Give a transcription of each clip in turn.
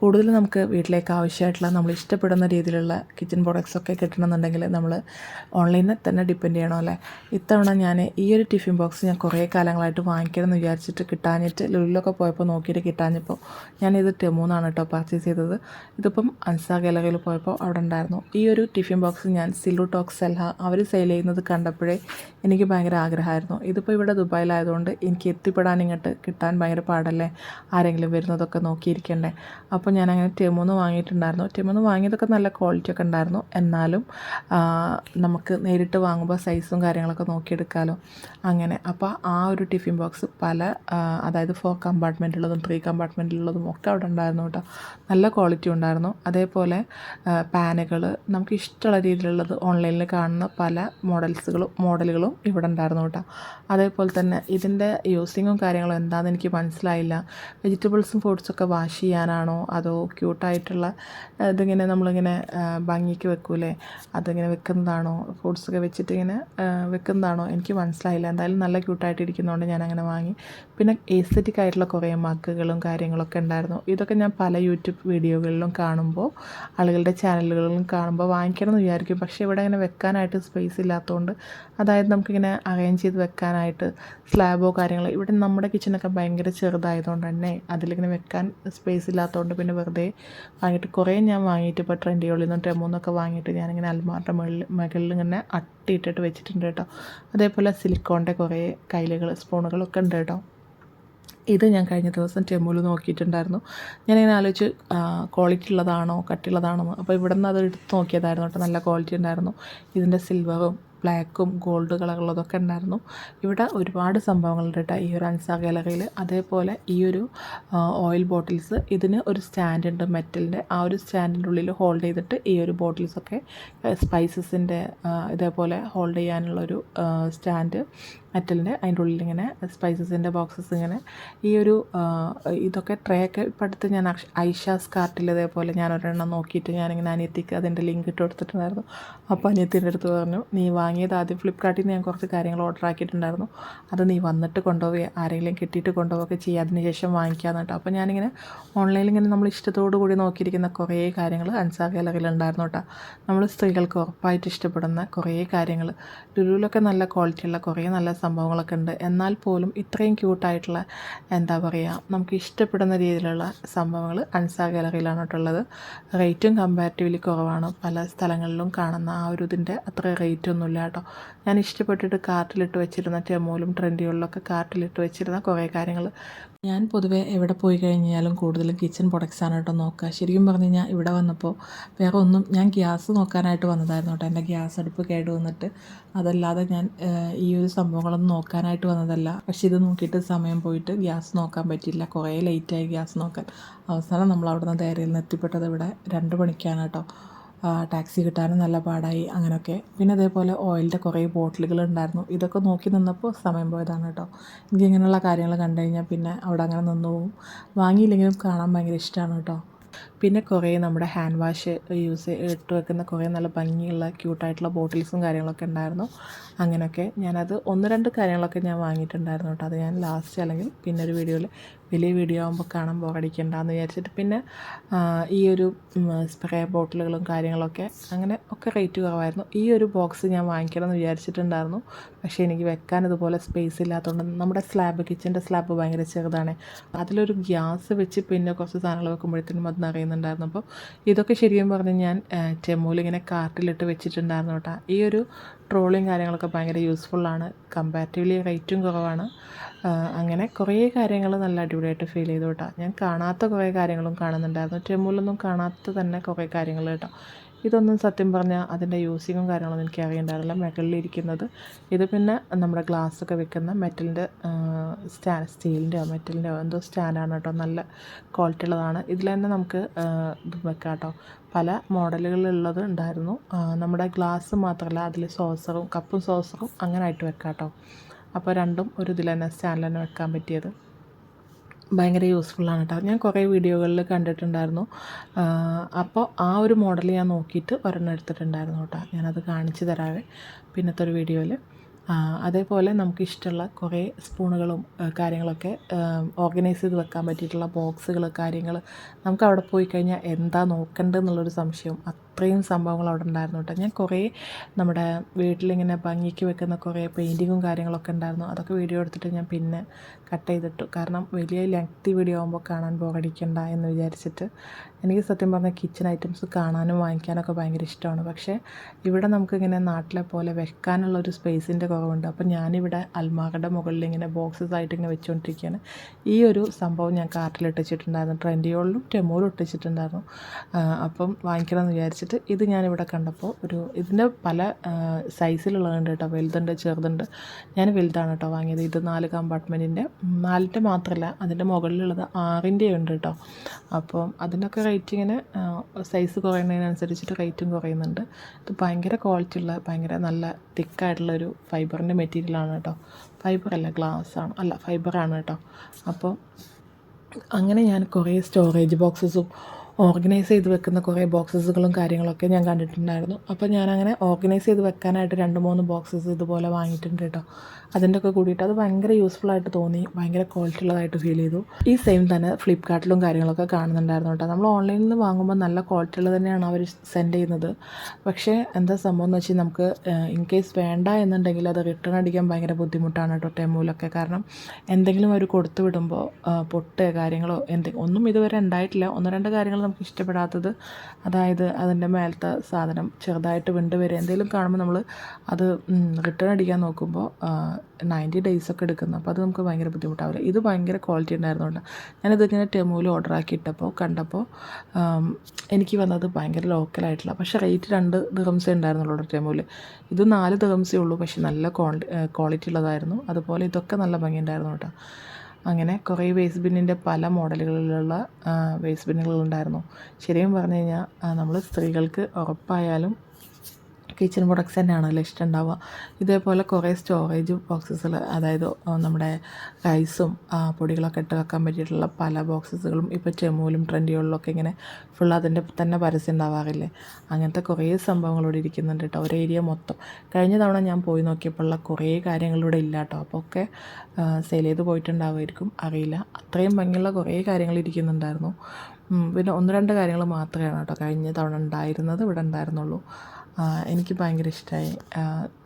കൂടുതൽ നമുക്ക് വീട്ടിലേക്ക് ആവശ്യമായിട്ടുള്ള നമ്മൾ ഇഷ്ടപ്പെടുന്ന രീതിയിലുള്ള കിച്ചൺ പ്രോഡക്റ്റ്സ് ഒക്കെ കിട്ടണമെന്നുണ്ടെങ്കിൽ നമ്മൾ ഓൺലൈനിൽ തന്നെ ഡിപ്പെൻഡ് ചെയ്യണം അല്ലേ? ഇത്തവണ ഞാൻ ഈ ഒരു ടിഫിൻ ബോക്സ് ഞാൻ കുറേ കാലങ്ങളായിട്ട് വാങ്ങിക്കണം എന്ന് വിചാരിച്ചിട്ട് കിട്ടാഞ്ഞിട്ട് ലുലിലൊക്കെ പോയപ്പോൾ നോക്കിയിട്ട് കിട്ടാഞ്ഞപ്പോൾ ഞാനിത് ടെമൂന്നാണ് കേട്ടോ പർച്ചേസ് ചെയ്തത്. ഇതിപ്പം അൻസാ ഗലകയിൽ പോയപ്പോൾ അവിടെ ഉണ്ടായിരുന്നു. ഈ ഒരു ടിഫിൻ ബോക്സ് ഞാൻ സിലു ടോക്സ് സെൽഹ അവർ സെയിൽ ചെയ്യുന്നത് കണ്ടപ്പോഴേ എനിക്ക് ഭയങ്കര ആഗ്രഹമായിരുന്നു. ഇതിപ്പോൾ ഇവിടെ ദുബായിലായതുകൊണ്ട് എനിക്ക് എത്തിപ്പെടാൻ ഇങ്ങോട്ട് കിട്ടാൻ ഭയങ്കര പാടല്ലേ? ആരെങ്കിലും വരുന്നതൊക്കെ നോക്കിയിരിക്കണ്ടേ? അപ്പോൾ ഞാനങ്ങനെ ടെമൂന്ന് വാങ്ങിയിട്ടുണ്ടായിരുന്നു. ടെമൂന്ന് വാങ്ങിയതൊക്കെ നല്ല ക്വാളിറ്റി ഒക്കെ ഉണ്ടായിരുന്നു. എന്നാലും നമുക്ക് നേരിട്ട് വാങ്ങുമ്പോൾ സൈസും കാര്യങ്ങളൊക്കെ നോക്കിയെടുക്കാമല്ലോ അങ്ങനെ. അപ്പോൾ ആ ഒരു ടിഫിൻ ബോക്സ് പല അതായത് ഫോർ കമ്പാർട്ട്മെന്റുള്ളതും ത്രീ കമ്പാർട്ട്മെന്റുള്ളതും ഒക്കെ അവിടെ ഉണ്ടായിരുന്നു കേട്ടോ. നല്ല ക്വാളിറ്റി ഉണ്ടായിരുന്നു. അതേപോലെ പാനുകൾ നമുക്ക് ഇഷ്ടമുള്ള രീതിയിലുള്ളത് ഓൺലൈനിൽ കാണുന്ന പല മോഡൽസുകളും മോഡലുകളും ഇവിടെ ഉണ്ടായിരുന്നു കേട്ടോ. അതേപോലെ തന്നെ ഇതിന്റെ യൂസിങ്ങും കാര്യങ്ങളും എന്താണെന്ന് എനിക്ക് മനസ്സിലായില്ല. വെജിറ്റബിൾസും ഫ്രൂട്ട്സൊക്കെ വാഷ് ചെയ്യാനാണോ? അതോ ക്യൂട്ടായിട്ടുള്ള ഇതിങ്ങനെ നമ്മളിങ്ങനെ ഭംഗിക്ക് വെക്കൂലേ? അതിങ്ങനെ വെക്കുന്നതാണോ? ഫ്രൂട്ട്സൊക്കെ വെച്ചിട്ട് ഇങ്ങനെ വെക്കുന്നതാണോ? എനിക്ക് മനസ്സിലായില്ല. എന്തായാലും നല്ല ക്യൂട്ടായിട്ട് ഇരിക്കുന്നതുകൊണ്ട് ഞാൻ അങ്ങനെ വാങ്ങി. പിന്നെ എസ്തറ്റിക് ആയിട്ടുള്ള കുറേ മഗ്ഗുകളും കാര്യങ്ങളൊക്കെ ഉണ്ടായിരുന്നു. ഇതൊക്കെ ഞാൻ പല യൂട്യൂബ് വീഡിയോകളിലും കാണുമ്പോൾ ആളുകളുടെ ചാനലുകളിലും കാണുമ്പോൾ വാങ്ങിക്കണം എന്ന് വിചാരിക്കും. പക്ഷേ ഇവിടെ അങ്ങനെ വെക്കാനായിട്ട് സ്പേസ് ഇല്ലാത്തതുകൊണ്ട് അതായത് നമുക്കിങ്ങനെ അറേഞ്ച് ചെയ്ത് വെക്കാനായിട്ട് സ്ലാബോ കാര്യങ്ങളോ ഇവിടെ നമ്മുടെ കിച്ചണൊക്കെ ഭയങ്കര ചെറുതായതുകൊണ്ട് തന്നെ അതിലിങ്ങനെ വെക്കാൻ സ്പേസ് ഇല്ലാത്തതുകൊണ്ട് പിന്നെ വെറുതെ. വാങ്ങിയിട്ട് കുറേ ഞാൻ വാങ്ങിയിട്ട് ഇപ്പോൾ ട്രെൻഡിയോളിൽ നിന്ന് ടെമോന്നൊക്കെ വാങ്ങിയിട്ട് ഞാനിങ്ങനെ അൽമാറിന്റെ മുകളിൽ മുകളിൽ ഇങ്ങനെ അട്ടിയിട്ടിട്ട് വെച്ചിട്ടുണ്ട് കേട്ടോ. അതേപോലെ സിലിക്കോണിന്റെ കുറേ കയ്യിലുകൾ സ്പൂണുകളൊക്കെ ഉണ്ട് കേട്ടോ. ഇത് ഞാൻ കഴിഞ്ഞ ദിവസം ടെമ്മുൽ നോക്കിയിട്ടുണ്ടായിരുന്നു. ഞാനിങ്ങനെ ആലോചിച്ച് ക്വാളിറ്റി ഉള്ളതാണോ കട്ടിയുള്ളതാണോ അപ്പോൾ ഇവിടെ നിന്ന് അത് എടുത്ത് നോക്കിയതായിരുന്നു കേട്ടോ. നല്ല ക്വാളിറ്റി ഉണ്ടായിരുന്നു. ഇതിന്റെ സിൽവറും ബ്ലാക്കും ഗോൾഡ് കളറുള്ളതൊക്കെ ഉണ്ടായിരുന്നു. ഇവിടെ ഒരുപാട് സംഭവങ്ങളുണ്ട് കേട്ടോ ഈ ഒരു ഗാലറിയിൽ അതേപോലെ ഈ ഒരു ഓയിൽ ബോട്ടിൽസ് ഇതിന് ഒരു സ്റ്റാൻഡ് ഉണ്ട് മെറ്റലിന്റെ. ആ ഒരു സ്റ്റാൻഡിന്റെ ഉള്ളിൽ ഹോൾഡ് ചെയ്തിട്ട് ഈ ഒരു ബോട്ടിൽസൊക്കെ സ്പൈസസിന്റെ ഇതേപോലെ ഹോൾഡ് ചെയ്യാനുള്ളൊരു സ്റ്റാൻഡ്. മെറ്റലിന്റെ അതിന്റെ ഉള്ളിൽ ഇങ്ങനെ സ്പൈസസിന്റെ ബോക്സസ് ഇങ്ങനെ ഈ ഒരു ഇതൊക്കെ ട്രേ ഒക്കെ ഇപ്പം അടുത്ത് ഞാൻ ഐഷാസ് കാർട്ടിൽ ഇതേപോലെ ഞാൻ ഒരെണ്ണം നോക്കിയിട്ട് ഞാനിങ്ങനെ അനിയത്തിക്ക് അതിന്റെ ലിങ്ക് ഇട്ട് കൊടുത്തിട്ടുണ്ടായിരുന്നു. അപ്പോൾ അനിയത്തിന്റെ അടുത്ത് പറഞ്ഞു നീ വാങ്ങിയത് ആദ്യം ഫ്ലിപ്കാർട്ടിൽ നിന്ന് ഞാൻ കുറച്ച് കാര്യങ്ങൾ ഓർഡർ ആക്കിയിട്ടുണ്ടായിരുന്നു. അത് നീ വന്നിട്ട് കൊണ്ടുപോയി ആരെങ്കിലും കിട്ടിയിട്ട് കൊണ്ടുപോവുകയൊക്കെ ചെയ്യുക അതിന് ശേഷം വാങ്ങിക്കാമെന്ന് കേട്ടോ അപ്പോൾ ഞാനിങ്ങനെ ഓൺലൈനിൽ ഇങ്ങനെ നമ്മൾ ഇഷ്ടത്തോടു കൂടി നോക്കിയിരിക്കുന്ന കുറേ കാര്യങ്ങൾ അൻസാർ ഗാലറിയിൽ ഉണ്ടായിരുന്നു കേട്ടോ നമ്മൾ സ്ത്രീകൾക്ക് ഉറപ്പായിട്ട് ഇഷ്ടപ്പെടുന്ന കുറേ കാര്യങ്ങൾ ലുലുവിലൊക്കെ നല്ല ക്വാളിറ്റിയുള്ള കുറേ നല്ല സംഭവങ്ങളൊക്കെ ഉണ്ട്. എന്നാൽ പോലും ഇത്രയും ക്യൂട്ടായിട്ടുള്ള എന്താ പറയുക നമുക്ക് ഇഷ്ടപ്പെടുന്ന രീതിയിലുള്ള സംഭവങ്ങൾ അൻസാ ഗാലറിയിലാണ് കേട്ടുള്ളത് റേറ്റും കമ്പാരിറ്റീവ്ലി കുറവാണ്. പല സ്ഥലങ്ങളിലും കാണുന്ന ആ ഒരു ഇതിന്റെ അത്ര റേറ്റ് ഒന്നുമില്ല കേട്ടോ. ഞാൻ ഇഷ്ടപ്പെട്ടിട്ട് കാർട്ടിലിട്ട് വെച്ചിരുന്ന ടെമോലും ട്രെൻഡികളിലൊക്കെ കാർട്ടിലിട്ട് വെച്ചിരുന്ന കുറേ കാര്യങ്ങൾ ഞാൻ പൊതുവേ എവിടെ പോയി കഴിഞ്ഞാലും കൂടുതലും കിച്ചൺ പ്രൊഡക്ട്സ് ആണ് കേട്ടോ നോക്കുക. ശരിക്കും പറഞ്ഞു കഴിഞ്ഞാൽ ഇവിടെ വന്നപ്പോൾ വേറെ ഒന്നും ഞാൻ ഗ്യാസ് നോക്കാനായിട്ട് വന്നതായിരുന്നു കേട്ടോ. എന്റെ ഗ്യാസ് അടുപ്പ് കേട് വന്നിട്ട് അതല്ലാതെ ഞാൻ ഈ ഒരു സംഭവങ്ങളൊന്നും നോക്കാനായിട്ട് വന്നതല്ല. പക്ഷെ ഇത് നോക്കിയിട്ട് സമയം പോയിട്ട് ഗ്യാസ് നോക്കാൻ പറ്റിയില്ല. കുറേ ലേറ്റായി ഗ്യാസ് നോക്കാൻ. അവസാനം നമ്മൾ അവിടെ നിന്ന് ധൈര്യയിൽ നിന്ന് എത്തിപ്പെട്ടത് ഇവിടെ രണ്ട് മണിക്കാണ് കേട്ടോ. ടാക്സി കിട്ടാനും നല്ല പാടായി അങ്ങനെയൊക്കെ പിന്നെ അതേപോലെ ഓയിലിന്റെ കുറേ ബോട്ടിലുകൾ ഉണ്ടായിരുന്നു. ഇതൊക്കെ നോക്കി നിന്നപ്പോൾ സമയം പോയതാണ് കേട്ടോ. എനിക്ക് ഇങ്ങനെയുള്ള കാര്യങ്ങൾ കണ്ടു കഴിഞ്ഞാൽ പിന്നെ അവിടെ അങ്ങനെ നിന്ന് പോകും വാങ്ങിയില്ലെങ്കിലും കാണാൻ ഭയങ്കര ഇഷ്ടമാണ് കേട്ടോ. പിന്നെ കുറേ നമ്മുടെ ഹാൻഡ് വാഷ് യൂസ് ഇട്ട് വെക്കുന്ന കുറേ നല്ല ഭംഗിയുള്ള ക്യൂട്ടായിട്ടുള്ള ബോട്ടിൽസും കാര്യങ്ങളൊക്കെ ഉണ്ടായിരുന്നു. അങ്ങനെയൊക്കെ ഞാനത് ഒന്ന് രണ്ട് കാര്യങ്ങളൊക്കെ ഞാൻ വാങ്ങിയിട്ടുണ്ടായിരുന്നു കേട്ടോ. അത് ഞാൻ ലാസ്റ്റ് അല്ലെങ്കിൽ പിന്നെ ഒരു വീഡിയോയിൽ വലിയ വീഡിയോ ആകുമ്പോൾ കാണാൻ ബോറടിക്കണ്ടെന്ന് വിചാരിച്ചിട്ട് പിന്നെ ഈ ഒരു സ്പ്രേ ബോട്ടിലുകളും കാര്യങ്ങളൊക്കെ അങ്ങനെ ഒക്കെ റേറ്റ് കുറവായിരുന്നു. ഈ ഒരു ബോക്സ് ഞാൻ വാങ്ങിക്കണം എന്ന് വിചാരിച്ചിട്ടുണ്ടായിരുന്നു. പക്ഷേ എനിക്ക് വെക്കാൻ ഇതുപോലെ സ്പേസ് ഇല്ലാത്തതുകൊണ്ട് നമ്മുടെ സ്ലാബ് കിച്ചന്റെ സ്ലാബ് ഭയങ്കര ചെറുതാണ്. അതിലൊരു ഗ്യാസ് വെച്ച് പിന്നെ കുറച്ച് സാധനങ്ങൾ വെക്കുമ്പോഴത്തേനും അത് നിറയുന്നുണ്ടായിരുന്നു. അപ്പോൾ ഇതൊക്കെ ശരിക്കും പറഞ്ഞ് ഞാൻ ചെമ്മൂലിങ്ങനെ കാർട്ടിലിട്ട് വെച്ചിട്ടുണ്ടായിരുന്നു കേട്ടോ. ഈ ഒരു ട്രോളിങ് കാര്യങ്ങളൊക്കെ ഭയങ്കര യൂസ്ഫുള്ളാണ് കമ്പാരിറ്റീവ്ലി റേറ്റും കുറവാണ്. അങ്ങനെ കുറേ കാര്യങ്ങൾ നല്ല അടിപൊളിയായിട്ട് ഫീൽ ചെയ്തു കേട്ടോ. ഞാൻ കാണാത്ത കുറേ കാര്യങ്ങളും കാണുന്നുണ്ടായിരുന്നു. ടെമ്പിളിലൊന്നും കാണാത്ത തന്നെ കുറേ കാര്യങ്ങൾ കേട്ടോ. ഇതൊന്നും സത്യം പറഞ്ഞാൽ അതിന്റെ യൂസിങ്ങും കാര്യങ്ങളൊന്നും എനിക്ക് അറിയണ്ടായിരുന്നില്ല. മെറ്റലിലിരിക്കുന്നത് ഇത് പിന്നെ നമ്മുടെ ഗ്ലാസ് ഒക്കെ വെക്കുന്ന മെറ്റലിന്റെ സ്റ്റാൻ സ്റ്റീലിന്റെയോ മെറ്റലിന്റെയോ എന്തോ സ്റ്റാൻഡാണ് കേട്ടോ. നല്ല ക്വാളിറ്റി ഉള്ളതാണ്. ഇതിൽ തന്നെ നമുക്ക് ഇത് വെക്കാം കേട്ടോ. പല മോഡലുകളിലുള്ളത് ഉണ്ടായിരുന്നു. നമ്മുടെ ഗ്ലാസ് മാത്രമല്ല അതിൽ സോസറും കപ്പും സോസറും അങ്ങനെ ആയിട്ട് വെക്കാം കേട്ടോ. അപ്പോൾ രണ്ടും ഒരു ഇതിൽ തന്നെ സ്റ്റാൻഡിൽ തന്നെ വെക്കാൻ പറ്റിയത്. ഭയങ്കര യൂസ്ഫുള്ളാണ് കേട്ടോ ഞാൻ കുറേ വീഡിയോകളിൽ കണ്ടിട്ടുണ്ടായിരുന്നു. അപ്പോൾ ആ ഒരു മോഡൽ ഞാൻ നോക്കിയിട്ട് ഒരെണ്ണം എടുത്തിട്ടുണ്ടായിരുന്നു കേട്ടോ ഞാനത് കാണിച്ചു തരാവേ പിന്നത്തെ ഒരു വീഡിയോയിൽ അതേപോലെ നമുക്ക് ഇഷ്ടമുള്ള കുറേ സ്പൂണുകളും കാര്യങ്ങളൊക്കെ ഓർഗനൈസ് ചെയ്ത് വെക്കാൻ പറ്റിയിട്ടുള്ള ബോക്സുകൾ കാര്യങ്ങൾ നമുക്ക് അവിടെ പോയി കഴിഞ്ഞാൽ എന്താ നോക്കേണ്ടതെന്നുള്ളൊരു സംശയം അത്രയും സംഭവങ്ങൾ അവിടെ ഉണ്ടായിരുന്നു കേട്ടോ. ഞാൻ കുറേ നമ്മുടെ വീട്ടിലിങ്ങനെ ഭംഗിക്ക് വെക്കുന്ന കുറേ പെയിന്റിങ്ങും കാര്യങ്ങളൊക്കെ ഉണ്ടായിരുന്നു. അതൊക്കെ വീഡിയോ എടുത്തിട്ട് ഞാൻ പിന്നെ കട്ട് ചെയ്തിട്ടു. കാരണം വലിയ ലെങ്തി വീഡിയോ ആകുമ്പോൾ കാണാൻ പോകടിക്കണ്ട എന്ന് വിചാരിച്ചിട്ട് എനിക്ക് സത്യം പറഞ്ഞാൽ കിച്ചൺ ഐറ്റംസ് കാണാനും വാങ്ങിക്കാനൊക്കെ ഭയങ്കര ഇഷ്ടമാണ്. പക്ഷേ ഇവിടെ നമുക്കിങ്ങനെ നാട്ടിലെ പോലെ വെക്കാനുള്ള ഒരു സ്പേസിന്റെ കുറവുണ്ട്. അപ്പം ഞാനിവിടെ അൽമാറയുടെ മുകളിൽ ഇങ്ങനെ ബോക്സസ് ആയിട്ട് ഇങ്ങനെ വെച്ചുകൊണ്ടിരിക്കുകയാണ് ഈ ഒരു സംഭവം ഞാൻ കാർട്ടിൽ ഇട്ടിച്ചിട്ടുണ്ടായിരുന്നു. ട്രെൻഡിയോളിലും ടെമോളും ഇട്ടിച്ചിട്ടുണ്ടായിരുന്നു. അപ്പം വാങ്ങിക്കണം എന്ന് വിചാരിച്ചിട്ട് ഇത് ഞാനിവിടെ കണ്ടപ്പോൾ ഒരു ഇതിന്റെ പല സൈസിലുള്ളതുണ്ട് കേട്ടോ. വലുതുണ്ട് ചെറുതുണ്ട്. ഞാൻ വലുതാണ് കേട്ടോ വാങ്ങിയത്. ഇത് നാല് കമ്പാർട്ട്മെന്റിന്റെ നാലിന്റെ മാത്രമല്ല അതിന്റെ മുകളിലുള്ളത് ആറിന്റെ ഉണ്ട് കേട്ടോ. അപ്പോൾ അതിനൊക്കെ റേറ്റ് ഇങ്ങനെ സൈസ് കുറയുന്നതിനനുസരിച്ചിട്ട് റേറ്റും കുറയുന്നുണ്ട്. ഇത് ഭയങ്കര ക്വാളിറ്റി ഉള്ള ഭയങ്കര നല്ല തിക്കായിട്ടുള്ള ഒരു ഫൈബറിന്റെ മെറ്റീരിയലാണ് കേട്ടോ. ഫൈബർ അല്ല ഗ്ലാസ് ആണ്. അല്ല ഫൈബറാണ് കേട്ടോ. അപ്പോൾ അങ്ങനെ ഞാൻ കുറേ സ്റ്റോറേജ് ബോക്സസും ഓർഗനൈസ് ചെയ്ത് വെക്കുന്ന കുറേ ബോക്സസുകളും കാര്യങ്ങളൊക്കെ ഞാൻ കണ്ടിട്ടുണ്ടായിരുന്നു. അപ്പോൾ ഞാനങ്ങനെ ഓർഗനൈസ് ചെയ്ത് വെക്കാനായിട്ട് രണ്ട് മൂന്ന് ബോക്സസ് ഇതുപോലെ വാങ്ങിയിട്ടുണ്ട് കേട്ടോ. അതിന്റെ ഒക്കെ കൂടിയിട്ട് അത് ഭയങ്കര യൂസ്ഫുൾ ആയിട്ട് തോന്നി. ഭയങ്കര ക്വാളിറ്റി ഉള്ളതായിട്ട് ഫീൽ ചെയ്തു. ഈ സെയിം തന്നെ ഫ്ലിപ്കാർട്ടിലും കാര്യങ്ങളൊക്കെ കാണുന്നുണ്ടായിരുന്നു കേട്ടോ. നമ്മൾ ഓൺലൈനിൽ നിന്ന് വാങ്ങുമ്പോൾ നല്ല ക്വാളിറ്റി ഉള്ളത് തന്നെയാണ് അവർ സെൻഡ് ചെയ്യുന്നത്. പക്ഷേ എന്താ സംഭവം എന്ന് വെച്ചാൽ നമുക്ക് ഇൻ കേസ് വേണ്ട എന്നുണ്ടെങ്കിൽ അത് റിട്ടേൺ അടിക്കാൻ ഭയങ്കര ബുദ്ധിമുട്ടാണ് കേട്ടോ ടെമൂലൊക്കെ കാരണം എന്തെങ്കിലും അവർ കൊടുത്തു വിടുമ്പോൾ പൊട്ട് കാര്യങ്ങളോ എന്തെങ്കിലും ഒന്നും ഇതുവരെ ഉണ്ടായിട്ടില്ല. ഒന്ന് രണ്ട് കാര്യങ്ങൾ നമുക്ക് ഇഷ്ടപ്പെടാത്തത്. അതായത് അതിന്റെ മേലത്തെ സാധനം ചെറുതായിട്ട് വിണ്ട് വരെ എന്തെങ്കിലും കാണുമ്പോൾ നമ്മൾ അത് റിട്ടേൺ അടിക്കാൻ നോക്കുമ്പോൾ നയന്റി ഡേയ്സ് ഒക്കെ എടുക്കുന്നു. അപ്പോൾ അത് നമുക്ക് ഭയങ്കര ബുദ്ധിമുട്ടാവില്ല. ഇത് ഭയങ്കര ക്വാളിറ്റി ഉണ്ടായിരുന്നുകൊണ്ട് ഞാനിതിങ്ങനെ ടെമോയിൽ ഓർഡർ ആക്കി ഇട്ടപ്പോൾ കണ്ടപ്പോൾ എനിക്ക് വന്നത് ഭയങ്കര ലോക്കലായിട്ടുള്ള പക്ഷേ റേറ്റ് രണ്ട് ദിറംസേ ഉണ്ടായിരുന്നുള്ളൂ ടെമൂൽ ഇത് നാല് ദിറംസേ ഉള്ളൂ പക്ഷേ നല്ല ക്വാളി ക്വാളിറ്റി ഉള്ളതായിരുന്നു. അതുപോലെ ഇതൊക്കെ നല്ല ഭംഗി ഉണ്ടായിരുന്നു കേട്ടോ. അങ്ങനെ കുറേ വേസ്റ്റ് ബിന്നിന്റെ പല മോഡലുകളിലുള്ള വേസ്റ്റ് ബിന്നുകളുണ്ടായിരുന്നു ശരിക്കും പറഞ്ഞു കഴിഞ്ഞാൽ നമ്മൾ സ്ത്രീകൾക്ക് ഉറപ്പായാലും കിച്ചൺ പ്രൊഡക്ട്സ് തന്നെയാണല്ലോ ഇഷ്ടം ഉണ്ടാവുക ഇതേപോലെ കുറേ സ്റ്റോറേജ് ബോക്സസുകൾ അതായത് നമ്മുടെ റൈസും പൊടികളൊക്കെ ഇട്ട് വെക്കാൻ പറ്റിയിട്ടുള്ള പല ബോക്സസുകളും ഇപ്പോൾ ചെമ്മൂലും ട്രെൻഡികളിലൊക്കെ ഇങ്ങനെ ഫുൾ അതിന്റെ തന്നെ പരസ്യം ഉണ്ടാവാറില്ലേ? അങ്ങനത്തെ കുറേ സംഭവങ്ങളോട് ഇരിക്കുന്നുണ്ട് കേട്ടോ ഒരു ഏരിയ മൊത്തം. കഴിഞ്ഞ തവണ ഞാൻ പോയി നോക്കിയപ്പോഴുള്ള കുറേ കാര്യങ്ങളിവിടെ ഇല്ല കേട്ടോ അപ്പോൾ ഒക്കെ സെയിൽ ചെയ്ത് പോയിട്ടുണ്ടാവുമായിരിക്കും അറിയില്ല. അത്രയും ഭംഗിയുള്ള കുറേ കാര്യങ്ങൾ ഇരിക്കുന്നുണ്ടായിരുന്നു. പിന്നെ ഒന്ന് രണ്ട് കാര്യങ്ങൾ മാത്രമാണ് കേട്ടോ കഴിഞ്ഞ തവണ ഉണ്ടായിരുന്നത് ഇവിടെ ഉണ്ടായിരുന്നുള്ളൂ. എനിക്ക് ഭയങ്കര ഇഷ്ടമായി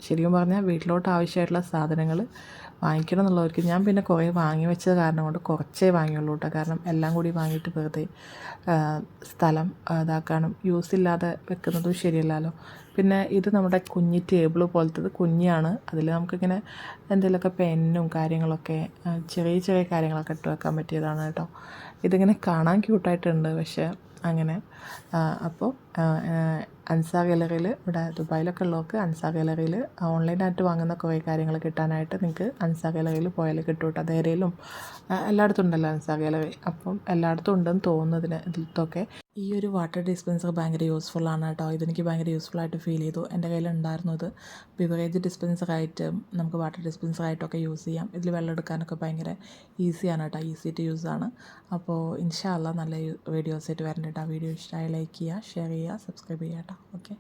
ശരിക്കും പറഞ്ഞാൽ വീട്ടിലോട്ട് ആവശ്യമായിട്ടുള്ള സാധനങ്ങൾ വാങ്ങിക്കണം എന്നുള്ളവർക്ക് ഞാൻ പിന്നെ കുറേ വാങ്ങി വെച്ചത് കാരണം കൊണ്ട് കുറച്ചേ വാങ്ങിയുള്ളൂ കേട്ടോ കാരണം എല്ലാം കൂടി വാങ്ങിയിട്ട് വെറുതെ സ്ഥലം ഇതാക്കാനും യൂസ് ഇല്ലാതെ വെക്കുന്നതും ശരിയല്ലല്ലോ. പിന്നെ ഇത് നമ്മുടെ കുഞ്ഞി ടേബിൾ പോലത്തത് കുഞ്ഞാണ്. അതിൽ നമുക്കിങ്ങനെ എന്തെങ്കിലുമൊക്കെ പെന്നും കാര്യങ്ങളൊക്കെ ചെറിയ ചെറിയ കാര്യങ്ങളൊക്കെ ഇട്ട് വെക്കാൻ പറ്റിയതാണ് കേട്ടോ ഇതിങ്ങനെ കാണാൻ ക്യൂട്ടായിട്ടുണ്ട് പക്ഷേ അങ്ങനെ അപ്പോൾ അൻസാ ഗാലറിയിൽ ഇവിടെ ദുബായിലൊക്കെ ഉള്ളവർക്ക് അൻസ ഗാലറിയിൽ ഓൺലൈനായിട്ട് വാങ്ങുന്ന കുറേ കാര്യങ്ങൾ കിട്ടാനായിട്ട് നിങ്ങൾക്ക് അൻസ ഗാലറിയിൽ പോയാൽ കിട്ടും കേട്ടോ. ധൈര്യയിലും എല്ലായിടത്തും ഉണ്ടല്ലോ അൻസ ഗാലറി. അപ്പം എല്ലായിടത്തും ഉണ്ടെന്ന് തോന്നുന്നതിന് ഇതിലത്തൊക്കെ ഈ ഒരു വാട്ടർ ഡിസ്പെൻസർ ഭയങ്കര യൂസ്ഫുൾ ആണ് കേട്ടോ. ഇതെനിക്ക് ഭയങ്കര യൂസ്ഫുൾ ആയിട്ട് ഫീൽ ചെയ്തു. എന്റെ കയ്യിൽ ഉണ്ടായിരുന്നു ഇത്. ബിവറേജ് ഡിസ്പെൻസറായിട്ട് നമുക്ക് വാട്ടർ ഡിസ്പെൻസറായിട്ടൊക്കെ യൂസ് ചെയ്യാം. ഇതിൽ വെള്ളം എടുക്കാനൊക്കെ ഭയങ്കര ഈസിയാണ് കേട്ടോ. ഈസി ടു യൂസ് ആണ്. അപ്പോൾ ഇൻഷാല്ല നല്ല വീഡിയോസ് ആയിട്ട് വരണ്ട കേട്ടോ. വീഡിയോ ഇഷ്ടമായി ലൈക്ക് ചെയ്യുക ഷെയർ ചെയ്യുക സബ്സ്ക്രൈബ് ചെയ്യുക കേട്ടോ ഓക്കെ